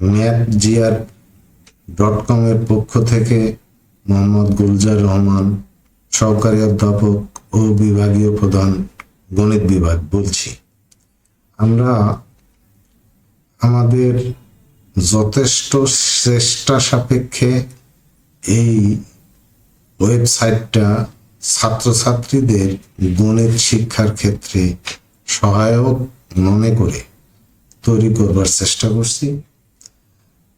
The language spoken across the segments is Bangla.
ম্যাথ জিআর ডট কমের পক্ষ থেকে মোহাম্মদ গুলজার রহমান, সহকারী অধ্যাপক ও বিভাগীয় প্রধান গণিত বিভাগ বলছি। আমরা আমাদের যথেষ্ট চেষ্টা সাপেক্ষে এই ওয়েবসাইটটা ছাত্রছাত্রীদের গণিত শিক্ষার ক্ষেত্রে সহায়ক মনে করে তৈরি করবার চেষ্টা করছি।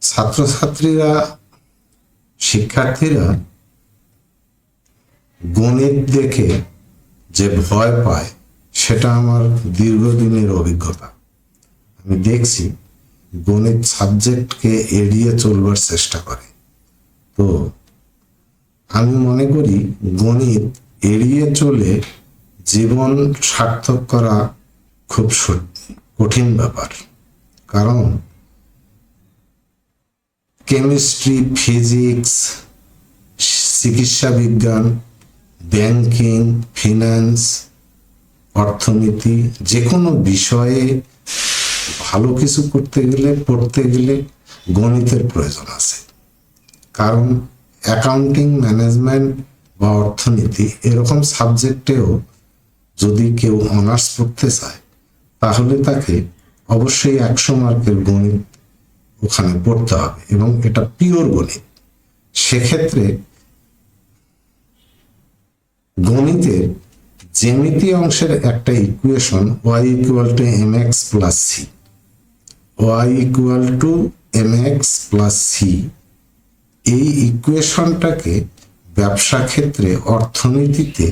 ছাত্রছাত্রীরা, শিক্ষার্থীরা গণিত দেখে যে ভয় পায়, সেটা আমার দীর্ঘদিনের অভিজ্ঞতা। আমি দেখছি গণিত সাবজেক্টকে এড়িয়ে চলবার চেষ্টা করে। তো আমি মনে করি গণিত এড়িয়ে চলে জীবন সার্থক করা খুব কঠিন ব্যাপার। কারণ কেমিস্ট্রি, ফিজিক্স, চিকিৎসা বিজ্ঞান, ব্যাংকিং, ফিনান্স, অর্থনীতি যে কোনো বিষয়ে ভালো কিছু করতে গেলে, পড়তে গেলে গণিতের প্রয়োজন আছে। কারণ অ্যাকাউন্টিং, ম্যানেজমেন্ট বা অর্থনীতি এরকম সাবজেক্টেও যদি কেউ অনার্স পড়তে চায়, তাহলে তাকে অবশ্যই একশো মার্কের গণিত ওখানে পড়তে হবে এবং এটা পিওর গণিত। সেক্ষেত্রে গণিতের জ্যামিতি অংশের একটা equation y equal to m x plus c y equal to m x plus c এই ইকুয়েশনটাকে ব্যবসা ক্ষেত্রে অর্থনীতিতে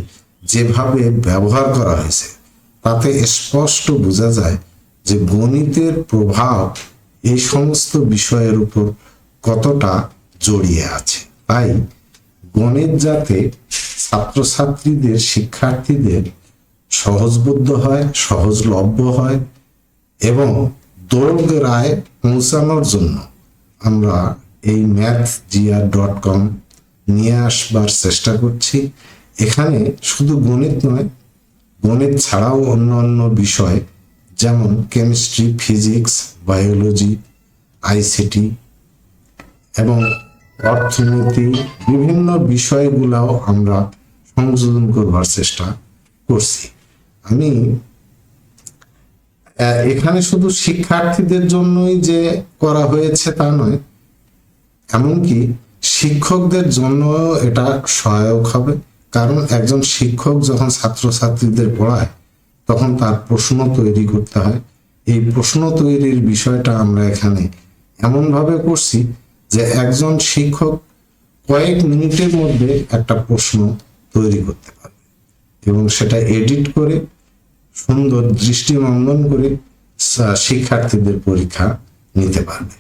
যেভাবে ব্যবহার করা হয়েছে, তাতে স্পষ্ট বোঝা যায় যে গণিতের প্রভাব এই সমস্ত বিষয়ের উপর কতটা জড়িয়ে আছে। তাই গণিত যাতে ছাত্রছাত্রীদের, শিক্ষার্থীদের সহজবোধ্য হয়, সহজলভ্য হয় এবং দোরগোড়ায় পৌঁছানোর জন্য আমরা এই ম্যাথ জিআর ডট কম নিয়ে আসবার চেষ্টা করছি। এখানে শুধু গণিত নয়, গণিত ছাড়াও অন্য অন্য বিষয় যেমন কেমিস্ট্রি ফিজিক্স বায়োলজি, আইসিটি এবং অর্থনীতি, বিভিন্ন বিষয়গুলাও আমরা সংযোজন করবার চেষ্টা করছি। আমি এখানে শুধু শিক্ষার্থীদের জন্যই যে করা হয়েছে তা নয়, এমনকি শিক্ষকদের জন্য এটা সহায়ক হবে। কারণ একজন শিক্ষক যখন ছাত্রছাত্রীদের পড়ায়, তখন তার প্রশ্ন তৈরি করতে হয় এই প্রশ্ন তৈরির বিষয়টা আমরা এখানে এমনভাবে করছি যে একজন শিক্ষক কয়েক মিনিটের মধ্যে একটা প্রশ্ন তৈরি করতে পারবে এবং সেটা এডিট করে সুন্দর দৃষ্টিনন্দন করে শিক্ষার্থীদের পরীক্ষা নিতে পারবে।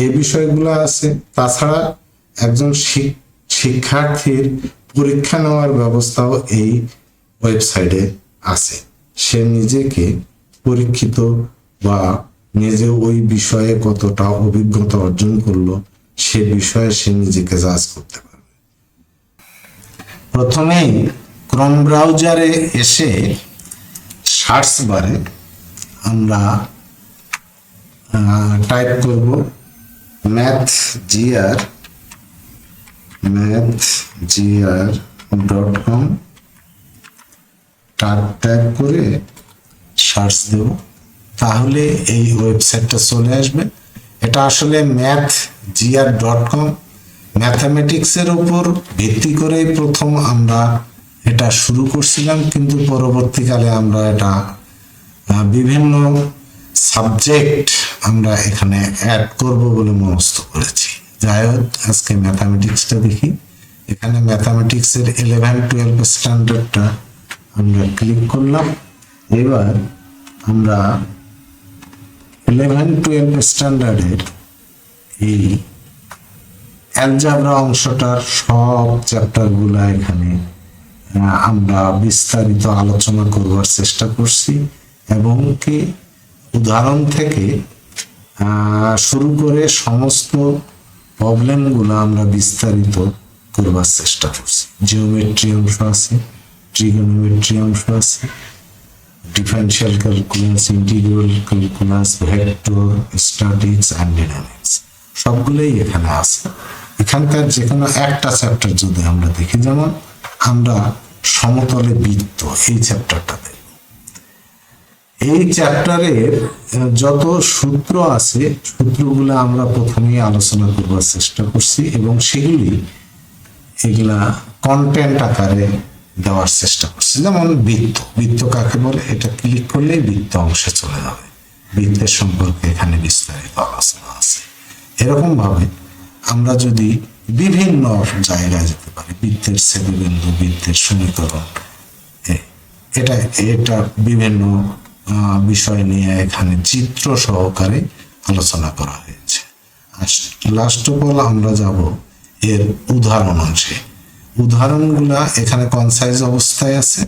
এই বিষয়গুলো আছে। তাছাড়া একজন শিক- শিক্ষার্থীর পরীক্ষা নেওয়ার ব্যবস্থাও এই ওয়েবসাইটে আছে। সে নিজেকে পরীক্ষিত বা নিজে ওই বিষয়ে কতটা অভিজ্ঞতা অর্জন করল, সে বিষয়ে সে নিজেকে জাজ করতে পারবে। প্রথমেই ক্রম ব্রাউজারে এসে সার্চ বারে আমরা টাইপ করব math GR math GR dot com type করে সার্চ দেব, তাহলে এই ওয়েবসাইটটা চলে আসবে। এটা আসলে ম্যাথ জিআর ডট কম ম্যাথামেটিক্সের উপর ভিত্তি করেই প্রথম আমরা এটা শুরু করছিলাম, কিন্তু পরবর্তীকালে আমরা এটা বিভিন্ন সাবজেক্ট আমরা এখানে অ্যাড করব বলে মনস্থ করেছি। যাই হোক, আজকে ম্যাথামেটিক্সটা দেখি। এখানে ম্যাথামেটিক্সের ইলেভেন টুয়েলভ স্ট্যান্ডার্ডটা আমরা ক্লিক করলাম। এবার আমরা ইলেভেন টুয়েলভ স্ট্যান্ডার্ডের এই অ্যালজাবরা অংশটার সব চ্যাপ্টারগুলো এখানে আমরা বিস্তারিত আলোচনা করবার চেষ্টা করছি এবং কি উদাহরণ থেকে শুরু করে সমস্ত প্রবলেমগুলো আমরা বিস্তারিত করবার চেষ্টা করছি। জিওমেট্রি অংশ আছে ট্রিগোনোমেট্রি অংশ আছে differential calculus integral calculus vector statics and dynamics সবগুলোই এখানে আছে। এখানকার যে কোনো একটা চ্যাপ্টার যদি আমরা দেখি, যেমন আমরা সমতলে বৃত্ত এই চ্যাপ্টারটা দেখব। এই চ্যাপ্টারের যত সূত্র আছে, সূত্রগুলো আমরা প্রথমেই আলোচনা করবার চেষ্টা করছি এবং সেগুলি এগুলা কন্টেন্ট আকারে দেওয়ার চেষ্টা করছি। যেমন বৃত্ত। বৃত্ত কাকে বলে? এটা ক্লিক করলেই বৃত্ত অংশে চলে যাবে। বৃত্তের সম্পর্কে এখানে বিস্তারিত আলোচনা আছে। এরকম ভাবে আমরা যদি বিভিন্ন জায়গায় যেতে পারি, বৃত্তের ছেদবিন্দু বৃত্তের সমীকরণ এটা এটা বিভিন্ন বিষয় নিয়ে এখানে চিত্র সহকারে আলোচনা করা হয়েছে। লাস্ট অফ অল আমরা যাব এর উদাহরণ অংশে। উদাহরণগুলা এখানে কনসাইজ অবস্থায় আছে।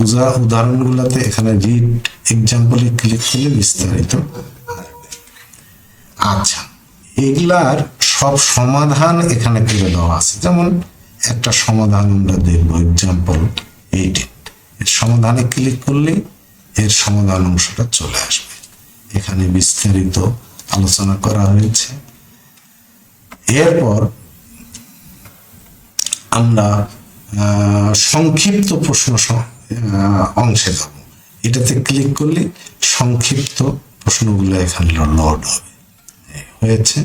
উদা- উদাহরণগুলাতে এখানে রিড এক্সাম্পলে ক্লিক করলে বিস্তারিত আচ্ছা এগুলার সব সমাধান এখানে করে দেওয়া আছে। যেমন, একটা সমাধান আমরা দেখব এক্সাম্পল এর সমাধানে ক্লিক করলে এর সমাধান অংশটা চলে আসবে। এখানে বিস্তারিত আলোচনা করা হয়েছে। এরপর আমরা সংক্ষিপ্ত প্রশ্ন অংশে যাব। এটাতে ক্লিক করলে সংক্ষিপ্ত প্রশ্নগুলো এখানে লোড হবে। হয়েছে।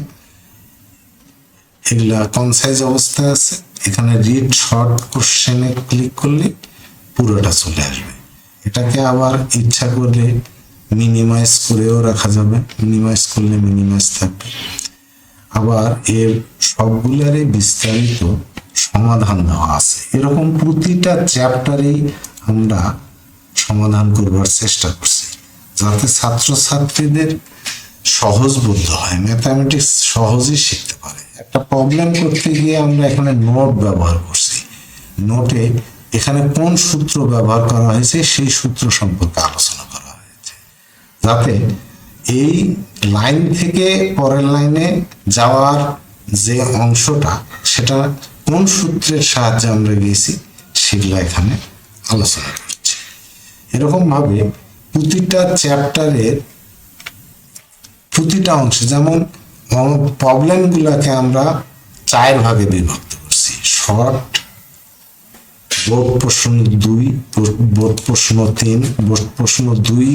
এগুলা কনসাইজ অবস্থায় আছে? এখানে রিড শর্ট কোশ্চেনে ক্লিক করলে পুরোটা চলে আসবে। এটাকে আবার ইচ্ছা করলে মিনিমাইজ করেও রাখা যাবে। মিনিমাইজ করলে মিনিমাইজ থাকবে। আবার এর সবগুলারই বিস্তারিত সমাধান দেওয়া আছে। এরকম প্রতিটা চ্যাপ্টারেই আমরা সমাধান করবার চেষ্টা করছি, যাতে ছাত্রছাত্রীদের সহজবোধ্য হয় ম্যাথামেটিক্স সহজেই শিখতে পারে। একটা প্রবলেম করতে গিয়ে আমরা এখানে নোট ব্যবহার করছি। নোটে এখানে কোন সূত্র ব্যবহার করা হয়েছে, সেই সূত্র সম্পর্কে আলোচনা করা হয়েছে। যাতে এই লাইন থেকে পরের লাইনে যাওয়ার যে অংশটা, সেটা কোন সূত্রের সাহায্যে আমরা গিয়েছি সেগুলো এখানে আলোচনা করছি। এরকম ভাবে প্রতিটা চ্যাপ্টারের প্রতিটা অংশে যেমন প্রবলেম গুলাকে আমরা চার ভাগে বিভক্ত করছি। শর্ট বোর্ড প্রশ্ন দুই বোর্ড প্রশ্ন তিন বোর্ড প্রশ্ন দুই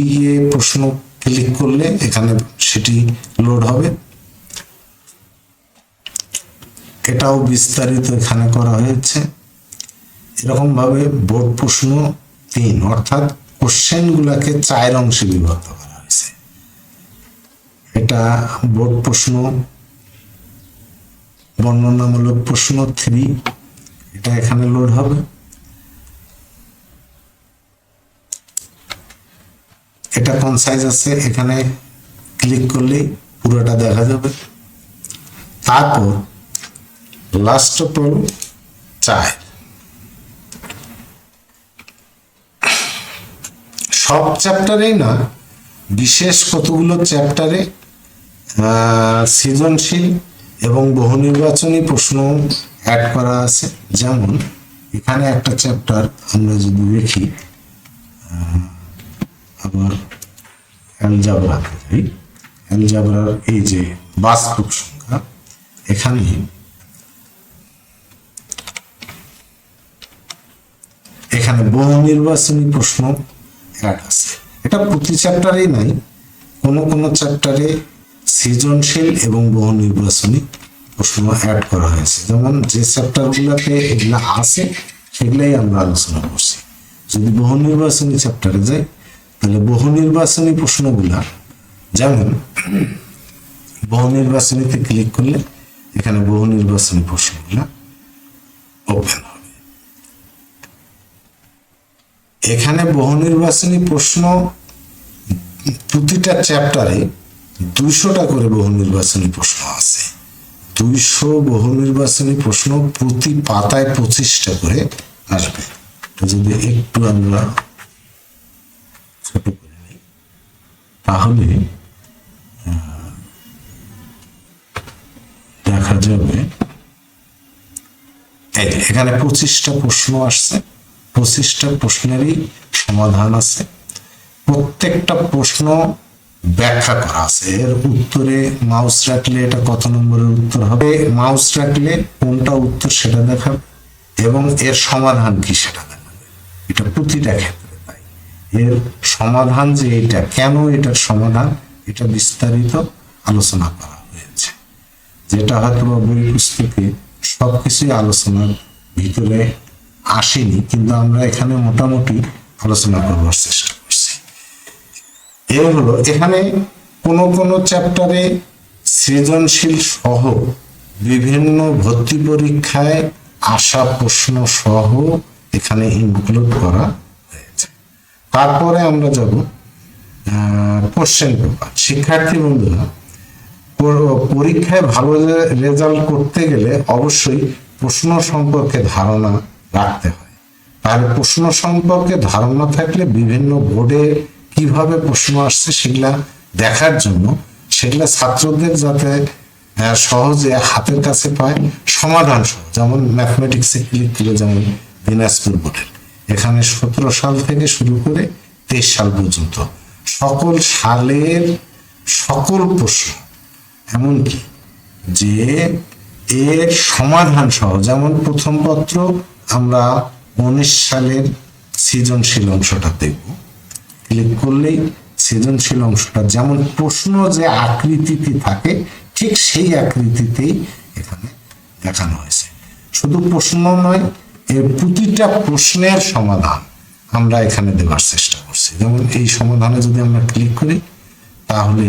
প্রশ্ন ক্লিক করলে এখানে সেটি লোড হবে। এটাও বিস্তারিত এখানে করা হয়েছে। এরকম ভাবে বোর্ড প্রশ্ন তিন, অর্থাৎ কোশ্চেন গুলাকে চার অংশে বিভক্ত করা হয়েছে। এটা বোর্ড প্রশ্ন, বর্ণনামূলক প্রশ্ন থ্রি, এটা এখানে লোড হবে। এটা কোন সাইজ আছে, এখানে ক্লিক করলেই পুরোটা দেখা যাবে। তারপর লাস্ট অল চায় সব চ্যাপ্টারেই না, বিশেষ কতগুলো চ্যাপ্টারে সৃজনশীল এবং বহু নির্বাচনী প্রশ্ন অ্যাড করা আছে। যেমন, এখানে একটা চ্যাপ্টার আমরা যদি দেখি আবার অ্যালজাবরাতে যাই। অ্যালজাবরার এই যে বাস্তব সংখ্যা, এখানে এখানে বহু নির্বাচনী প্রশ্ন অ্যাড আছে। এটা প্রতি চ্যাপ্টারেই নাই, কোন কোন চ্যাপ্টারে সৃজনশীল এবং বহু নির্বাচনী প্রশ্ন অ্যাড করা হয়েছে। যেমন যে চ্যাপ্টারগুলোতে এগুলা আছে, সেগুলাই আমরা আলোচনা করছি। যদি বহু নির্বাচনী চ্যাপ্টারে যাই, তাহলে বহু নির্বাচনী প্রশ্নগুলা, যেমন বহু নির্বাচনীতে ক্লিক করলে এখানে বহু নির্বাচনী প্রশ্নগুলা ওপেন হবে এখানে বহু নির্বাচনী প্রশ্ন প্রতিটা চ্যাপ্টারে দুইশোটা করে বহু নির্বাচনী প্রশ্ন আছে। দুইশো বহু নির্বাচনী প্রশ্ন প্রতি পাতায় পঁচিশটা করে আসবে। যদি একটু আমরা ছোট করে নিই, তাহলে দেখা যাবে। এখানে পঁচিশটা প্রশ্ন আসছে। পঁচিশটা প্রশ্নেরই সমাধান আছে। প্রত্যেকটা প্রশ্ন ব্যাখ্যা করা আছে। এর উত্তরে মাউস রাখলে এটা কত নম্বরের উত্তর হবে? মাউস রাখলে কোনটা উত্তর সেটা দেখাবে এবং এর সমাধান কি সেটা দেখাবে। এটা প্রতিটা ক্ষেত্রে তাই। এর সমাধান যে এটা, কেন এটার সমাধান, এটা বিস্তারিত আলোচনা করা হয়েছে। যেটা হয়তো বই পুস্তকে সবকিছুই আলোচনার ভিতরে আসেনি, কিন্তু আমরা এখানে মোটামুটি আলোচনা করবার চেষ্টা করছি। এর হলো, এখানে কোন কোন চ্যাপ্টারে সৃজনশীল সহ বিভিন্ন ভর্তি পরীক্ষায় আসা প্রশ্ন সহ এখানে ইনক্লুড করা হয়েছে। তারপরে আমরা যাব কোশ্চেন পেপার শিক্ষার্থী বন্ধুরা পরীক্ষায় ভালো রেজাল্ট করতে গেলে অবশ্যই প্রশ্ন সম্পর্কে ধারণা রাখতে হয়। তাহলে প্রশ্ন সম্পর্কে ধারণা থাকলে বিভিন্ন বোর্ডে কীভাবে প্রশ্ন আসছে সেগুলা দেখার জন্য সেগুলা ছাত্রদের যাতে সহজে হাতের কাছে পায়, সমাধান সহ যেমন ম্যাথমেটিক্সে ক্লিক করে যেমন দিনাজপুর বোর্ডের এখানে সতেরো সাল থেকে শুরু করে তেইশ সাল পর্যন্ত সকল সালের সকল প্রশ্ন, এমনকি যে এর সমাধান সহ, যেমন প্রথম পত্র আমরা উনিশ সালের সৃজনশীল অংশটা দেখব। ক্লিক করলেই সৃজনশীল অংশটা যেমন প্রশ্ন যে আকৃতিতে থাকে, ঠিক সেই আকৃতিতেই এখানে দেখানো হয়েছে। শুধু প্রশ্ন নয়, এর প্রতিটা প্রশ্নের সমাধান আমরা এখানে দেওয়ার চেষ্টা করছি। যেমন এই সমাধানে যদি আমরা ক্লিক করি, তাহলে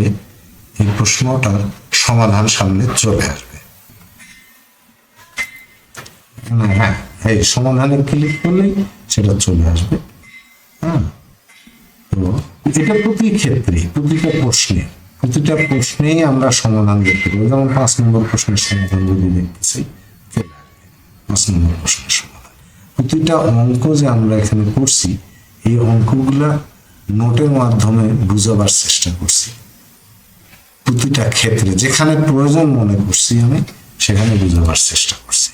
এই প্রশ্নটার সমাধান সামনে চলে আসবে। হ্যাঁ। এই সমাধানে ক্লিক করলেই সেটা চলে আসবে। হ্যাঁ? তো এটা প্রতি ক্ষেত্রে, প্রতিটা প্রশ্নে, প্রতিটা প্রশ্নেই আমরা সমাধান দেখতে পাবো। যেমন পাঁচ নম্বর প্রশ্নের সমাধান যদি দেখতেছি, চলে পাঁচ নম্বর প্রশ্নের সমাধান। প্রতিটা অঙ্ক যে আমরা এখানে করছি, এই অঙ্কগুলা নোটের মাধ্যমে বুঝাবার চেষ্টা করছি। প্রতিটা ক্ষেত্রে যেখানে প্রয়োজন মনে করছি আমি, সেখানে বুঝাবার চেষ্টা করছি।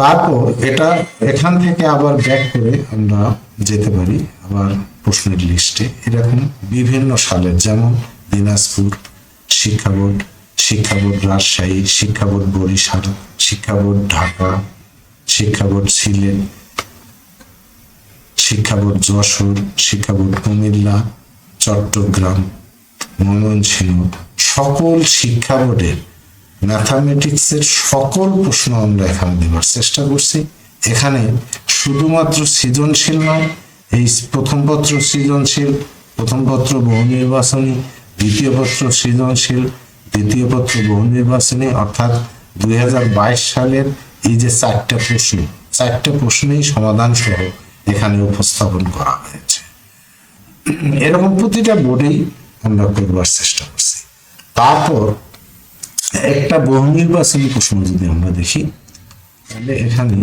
তারপর এটা এখান থেকে আবার ব্যাক করে আমরা যেতে পারি আবার প্রশ্নের লিস্টে এরকম বিভিন্ন সালের, যেমন দিনাজপুর শিক্ষা বোর্ড শিক্ষা বোর্ড রাজশাহী, শিক্ষা বোর্ড বরিশাল, শিক্ষা বোর্ড ঢাকা, শিক্ষা বোর্ড সিলেট, শিক্ষা বোর্ড যশোর, শিক্ষা বোর্ড কুমিল্লা, চট্টগ্রাম, ময়মনসিংহ, সকল শিক্ষা বোর্ডের ম্যাথামেটিক্সের সকল প্রশ্ন আমরা এখানে দেবার চেষ্টা করছি। এখানে শুধুমাত্র সৃজনশীল নয়, এই প্রথম পত্র সৃজনশীল, প্রথম পত্র বহু নির্বাচনী, দ্বিতীয় পত্র সৃজনশীল দ্বিতীয় পত্র বহু নির্বাচনী, অর্থাৎ দুই হাজার বাইশ সালের এই যে চারটা প্রশ্ন, চারটা প্রশ্নেই সমাধান সহ এখানে উপস্থাপন করা হয়েছে। এরকম প্রতিটা বোর্ডেই আমরা করবার চেষ্টা করছি। তারপর একটা বহু নির্বাচনী প্রশ্ন যদি আমরা দেখি, তাহলে এখানে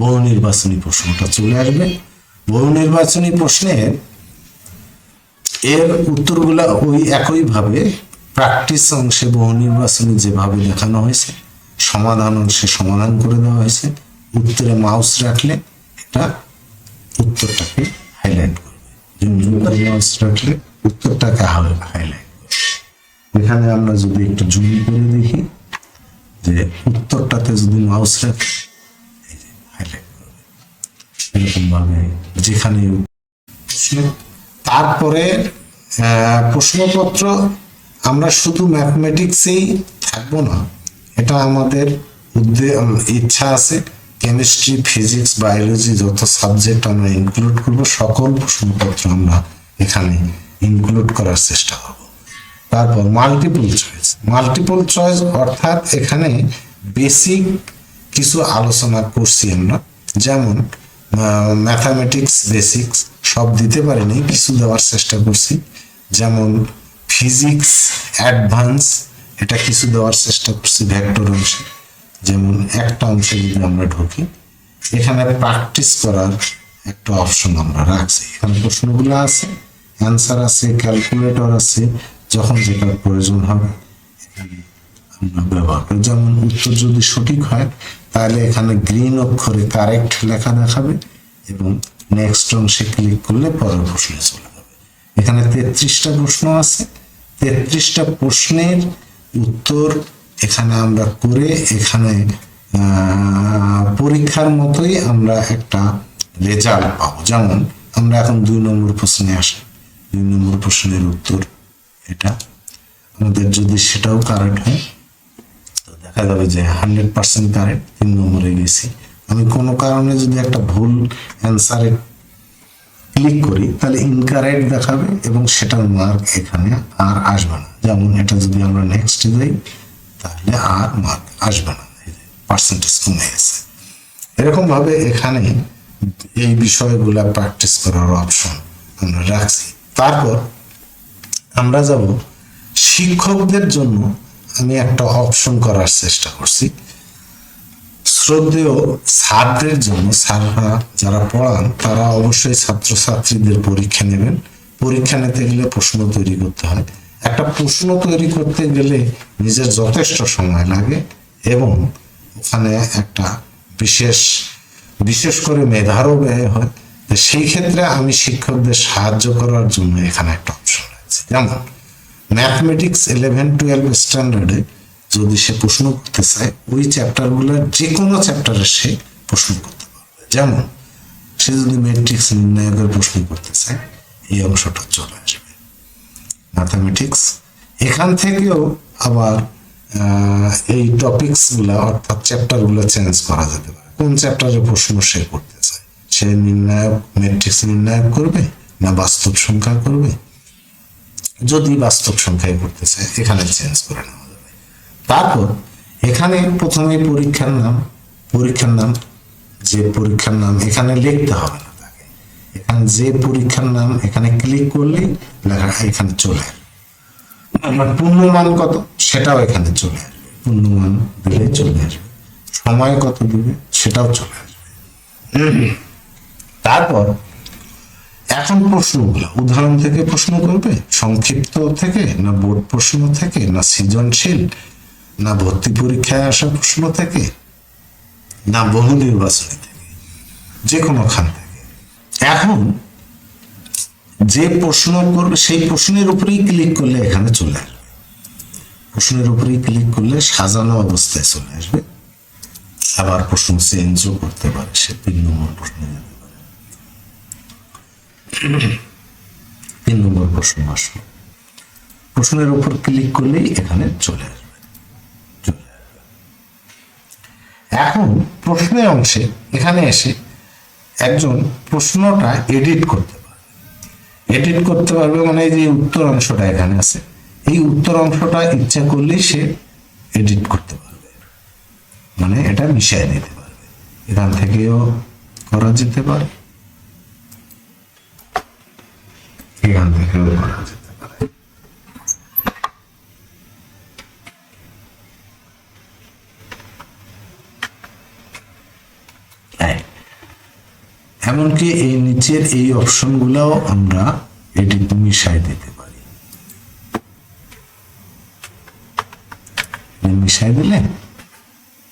বহু নির্বাচনী প্রশ্নটা চলে আসবে। বহু নির্বাচনী প্রশ্নের এর উত্তরগুলা ওই একইভাবে প্র্যাকটিস অংশে বহু নির্বাচনী যেভাবে দেখানো হয়েছে, সমাধান অংশে সমাধান করে দেওয়া হয়েছে, উত্তরে মাউস রাখলে এটা উত্তরটাকে হাইলাইট করবে। মাউস রাখলে উত্তরটাকে হাইলাইট এখানে আমরা যদি একটু জুম করে দেখি, যে উত্তরটাতে যদি মাউস রাখি এরকম ভাবে যেখানে তারপরে প্রশ্নপত্র, আমরা শুধু ম্যাথমেটিক্সেই থাকব না। এটা আমাদের ইচ্ছা আছে। কেমিস্ট্রি ফিজিক্স বায়োলজি যত সাবজেক্ট আমরা ইনক্লুড করব, সকল প্রশ্নপত্র আমরা এখানে ইনক্লুড করার চেষ্টা করব। তারপর মাল্টিপল চয়েস মাল্টিপল চয়েস অর্থাৎ এখানে বেসিক কিছু আলোচনা করছি আমরা। যেমন ম্যাথামেটিক্স বেসিক্স সব দিতে পারিনি, কিছু দেওয়ার চেষ্টা করছি। যেমন ফিজিক্স অ্যাডভান্স এটা কিছু দেওয়ার চেষ্টা করছি ভেক্টর অংশে। যেমন, একটা অংশে যদি আমরা ঢুকি, এখানে প্র্যাকটিস করার একটা অপশন আমরা রাখছি। এখানে প্রশ্নগুলো আছে অ্যান্সার আছে ক্যালকুলেটর আছে যখন যেটার প্রয়োজন হবে আমরা ব্যবহার করি। যেমন উত্তর যদি সঠিক হয়, তাহলে এখানে গ্রিন অক্ষরে কারেক্ট লেখা দেখাবে এবং নেক্সট অংশে ক্লিক করলে পরের প্রশ্নে চলে যাবে। এখানে তেত্রিশটা প্রশ্ন আছে। তেত্রিশটা প্রশ্নের উত্তর এখানে আমরা করে এখানে পরীক্ষার মতোই আমরা একটা রেজাল্ট পাবো। যেমন, আমরা এখন দুই নম্বর প্রশ্নে আসি। দুই নম্বর প্রশ্নের উত্তর এটা। আমাদের যদি সেটাও কারেন্ট হয়, তো দেখা যাবে যে হান্ড্রেড পার্সেন্ট কারেন্ট তিন নম্বরে গেছি। আমি কোনো কারণে যদি একটা ভুল অ্যান্সারে ক্লিক করি, তাহলে ইনকারেক্ট দেখাবে এবং সেটার মার্ক এখানে আর আসবে না। যেমন এটা যদি আমরা নেক্সট যাই, তাহলে আর মার্ক আসবে না। পার্সেন্টেজ কমে গেছে। এরকম ভাবে এখানে এই বিষয়গুলা প্র্যাকটিস করার অপশন আমরা রাখছি। তারপর আমরা যাব শিক্ষকদের জন্য আমি একটা অপশন করার চেষ্টা করছি। শ্রদ্ধেয় স্যারদের জন্য, স্যাররা যারা পড়ান, তারা অবশ্যই ছাত্রছাত্রীদের পরীক্ষা নেবেন। পরীক্ষা নিতে গেলে প্রশ্ন তৈরি করতে হয়। একটা প্রশ্ন তৈরি করতে গেলে নিজের যথেষ্ট সময় লাগে এবং ওখানে একটা বিশেষ বিশেষ করে মেধারও ব্যয় হয়। সেই ক্ষেত্রে আমি শিক্ষকদের সাহায্য করার জন্য এখানে একটা অপশন আছে। যেমন ম্যাথমেটিক্স ইলেভেন টুয়েলভ স্ট্যান্ডার্ডে যদি সে প্রশ্ন করতে চায়, ওই চ্যাপ্টারগুলোর যে কোনো চ্যাপ্টারে সে প্রশ্ন করতে পারবে। যেমন, সে যদি ম্যাট্রিক্স নির্ণায়কের প্রশ্ন করতে চায়, এই অংশটা চলে আসবে। ম্যাথামেটিক্স এখান থেকেও আবার এই টপিকসগুলা, অর্থাৎ চ্যাপ্টারগুলো চেঞ্জ করা যেতে পারে। কোন চ্যাপ্টারে প্রশ্ন সে করতে চায়? সে নির্ণায়ক ম্যাট্রিক্স নির্ণায়ক করবে না বাস্তব সংখ্যা করবে? যদি বাস্তব সংখ্যায় করতে চায় এখানে চেঞ্জ করে নেওয়া যাবে। তারপর, এখানে প্রথমে পরীক্ষার নাম পরীক্ষার নাম, যে পরীক্ষার নাম এখানে লিখতে হবে না তাকে। এখানে যে পরীক্ষার নাম এখানে ক্লিক করলেই লেখা এখানে চলে আসবে। পূর্ণমান কত? সেটাও এখানে চলে আসবে। পূর্ণমান দিলে চলে আসবে। সময় কত দিবে? সেটাও চলে আসবে। তারপর এখন প্রশ্নগুলো, উদাহরণ থেকে প্রশ্ন করবে? সংক্ষিপ্ত থেকে না বোর্ড প্রশ্ন থেকে না সৃজনশীল? না ভর্তি পরীক্ষায় আসা প্রশ্ন থেকে? না বহু নির্বাচনী থেকে? যে কোনো খান থেকে। এখন যে প্রশ্ন করবে, সেই প্রশ্নের উপরেই ক্লিক করলে এখানে চলে আসবে। প্রশ্নের উপরেই ক্লিক করলে সাজানো অবস্থায় চলে আসবে। আবার প্রশ্ন চেঞ্জও করতে পারে, সে তিন নম্বর প্রশ্ন তিন নম্বর প্রশ্ন আসলো। প্রশ্নের উপর ক্লিক করলেই এখানে চলে আসবে। চলে আসবে। এখন প্রশ্নের অংশে এখানে এসে একজন প্রশ্নটা এডিট করতে পারবে। এডিট করতে পারবে মানে যে উত্তর অংশটা এখানে আছে, এই উত্তর অংশটা ইচ্ছা করলেই সে এডিট করতে পারবে। মানে এটা মিশিয়ে নিতে পারবে। এখান থেকেও করা যেতে পারে। এখান থেকেও করা যেতে পারে এমনকি এই নিচের এই অপশনগুলোও আমরা এডিট মিশাই দিতে পারি। মিশাই দিলে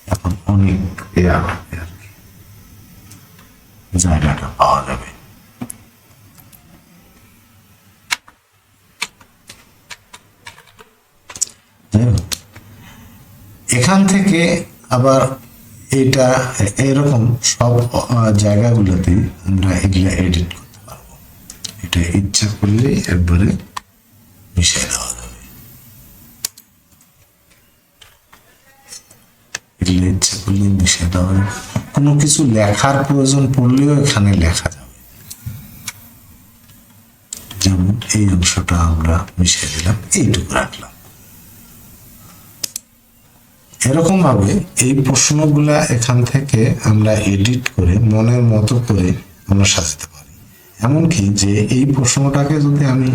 এখন অনেক জায়গাটা পাওয়া যাবে যাই হোক, এখান থেকে আবার এটা এরকম সব আহ, জায়গাগুলোতেই আমরা এগুলা এডিট করতে পারব। এটা ইচ্ছা করলে একবারে মিশিয়ে দেওয়া যাবে। এগুলো ইচ্ছা করলে মিশিয়ে দেওয়া যাবে। কোনো কিছু লেখার প্রয়োজন পড়লেও এখানে লেখা যাবে। যেমন এই অংশটা আমরা মিশিয়ে দিলাম এইটুকু রাখলাম। এরকম ভাবে এই প্রশ্নগুলা এখান থেকে আমরা এডিট করে মনের মতো করে আমরা সাজাতে পারি। এমনকি যে এই প্রশ্নটাকে যদি আমি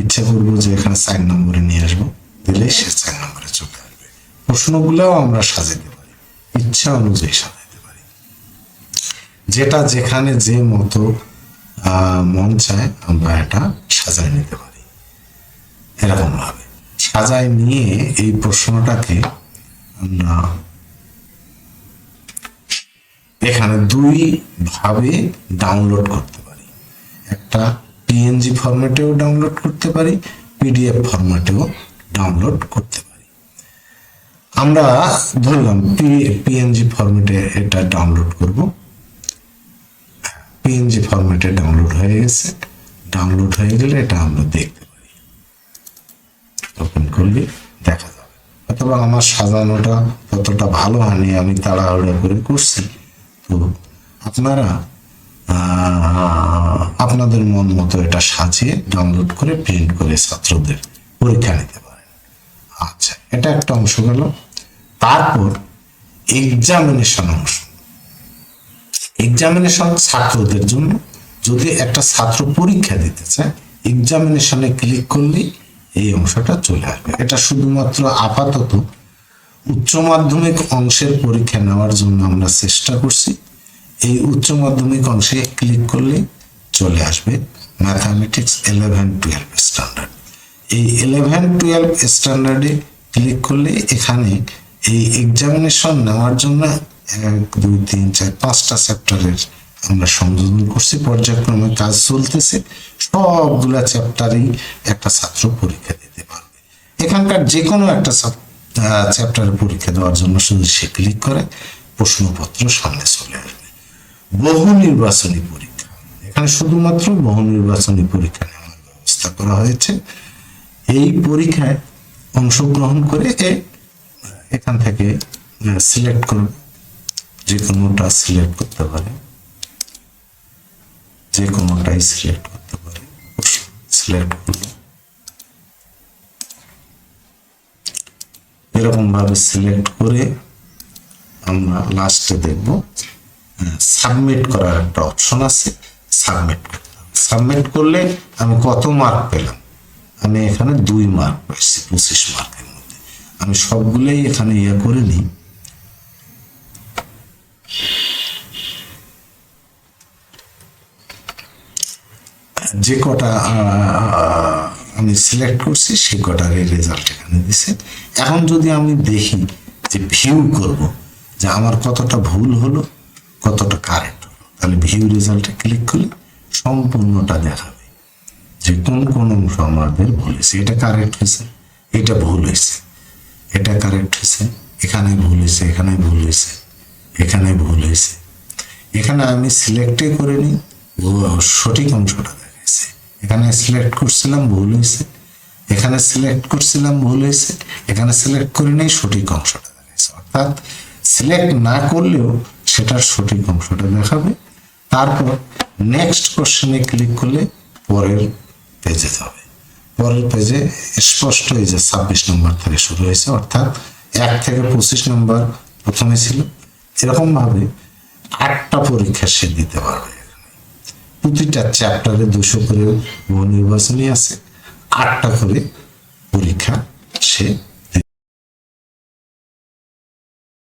ইচ্ছা করব যে এখানে চার নম্বরে নিয়ে আসব, দিলে সে চার নম্বরে চলে আসবে। প্রশ্নগুলাও আমরা সাজাতে পারি। ইচ্ছা অনুযায়ী সাজাতে পারি। যেটা যেখানে যে মতো মন চায়, আমরা এটা সাজায় নিতে পারি। এরকম ভাবে সাজায় নিয়ে এই প্রশ্নটাকে আমরা এখানে দুই ভাবে ডাউনলোড করতে পারি। একটা পিএনজি ফরম্যাটেও ডাউনলোড করতে পারি পিডিএফ ফরম্যাটেও ডাউনলোড করতে পারি। আমরা ধরলাম পিএনজি ফরম্যাটে এটা ডাউনলোড করব। পিএনজি ফরম্যাটে ডাউনলোড হয়ে গেছে। ডাউনলোড হয়ে গেলে এটা আমরা দেখতে পারি। ওপেন করলে। অথবা আমার সাজানোটা ততটা ভালো হয়নি, আমি তাড়াহুড়া করে করছি। তো আপনারা আপনাদের মন মতো এটা সাজিয়ে ডাউনলোড করে প্রিন্ট করে ছাত্রদের পরীক্ষা নিতে পারেন। আচ্ছা এটা একটা অংশ গেল। তারপর এক্সামিনেশন অংশ। এক্সামিনেশন ছাত্রদের জন্য যদি একটা ছাত্র পরীক্ষা দিতে চায় এক্সামিনেশনে ক্লিক করলেই এই অংশটা চলে আসবে। এটা শুধুমাত্র আপাতত উচ্চ মাধ্যমিক অংশের পরীক্ষা নেওয়ার জন্য আমরা চেষ্টা করছি। এই উচ্চ মাধ্যমিক অংশে ক্লিক করলে চলে আসবে ম্যাথামেটিক্স ইলেভেন টুয়েলভ স্ট্যান্ডার্ড। এই ইলেভেন টুয়েলভ স্ট্যান্ডার্ডে ক্লিক করলে এখানে এই এক্সামিনেশন নেওয়ার জন্য এক, দুই, তিন, চার, পাঁচটা চ্যাপ্টারের আমরা সংযোজন করছি, পর্যায়ক্রমে কাজ চলতেছে, সবগুলা চ্যাপ্টারেই একটা ছাত্র পরীক্ষা দিতে পারবে। এখানকার যে কোনো একটা চ্যাপ্টারের পরীক্ষা দেওয়ার জন্য শুধু সে ক্লিক করে, প্রশ্নপত্র সামনে চলে আসবে। বহু নির্বাচনী পরীক্ষা। এখানে শুধুমাত্র বহু নির্বাচনী পরীক্ষা নেওয়ার ব্যবস্থা করা হয়েছে। এই পরীক্ষায় অংশগ্রহণ করে এখান থেকে সিলেক্ট করবে যে কোনোটা সিলেক্ট করতে পারে। যে কোনোটাই সিলেক্ট করতে পারে। সিলেক্ট করল এরকম ভাবে সিলেক্ট করে আমরা লাস্টে দেখব সাবমিট করার একটা অপশন আছে সাবমিট সাবমিট করলে আমি কত মার্ক পেলাম? আমি এখানে দুই মার্ক পাইছি, পঁচিশ মার্কের মধ্যে। আমি সবগুলোই এখানে ইয়ে করে নিই। যে কটা আমি সিলেক্ট করছি সে কটার রেজাল্ট এখানে দিছে। এখন যদি আমি দেখি যে ভিউ করব, যে আমার কতটা ভুল হলো, কতটা কারেক্ট হলো, তাহলে ভিউ রেজাল্টে ক্লিক করলে সম্পূর্ণটা দেখাবে যে কোন কোন অংশ আমাদের ভুল হয়েছে। এটা কারেক্ট হয়েছে, এটা ভুল হয়েছে। এটা কারেক্ট হয়েছে, এখানে ভুল হয়েছে, এখানে ভুল হয়েছে, এখানে ভুল হয়েছে। এখানে আমি সিলেক্টই করে নিই সঠিক অংশটা দেখাইছে এখানে সিলেক্ট করছিলাম, ভুল হয়েছে। এখানে সিলেক্ট করছিলাম, ভুল হয়েছে। এখানে সিলেক্ট করে নেই, সঠিক অংশটা অর্থাৎ সিলেক্ট না করলেও সেটার সঠিক অংশটা দেখাবে। তারপর নেক্সট কোশ্চেনে ক্লিক করলে পরের পেজে যাবে। পরের পেজে স্পষ্ট এই যে ছাব্বিশ নম্বর থেকে শুরু হয়েছে, অর্থাৎ এক থেকে পঁচিশ নম্বর প্রথমে ছিল। এরকম ভাবে আটটা পরীক্ষা সে দিতে পারবে। প্রতিটা চ্যাপ্টারে দুশো করে বহু আছে। আটটা করে পরীক্ষা সে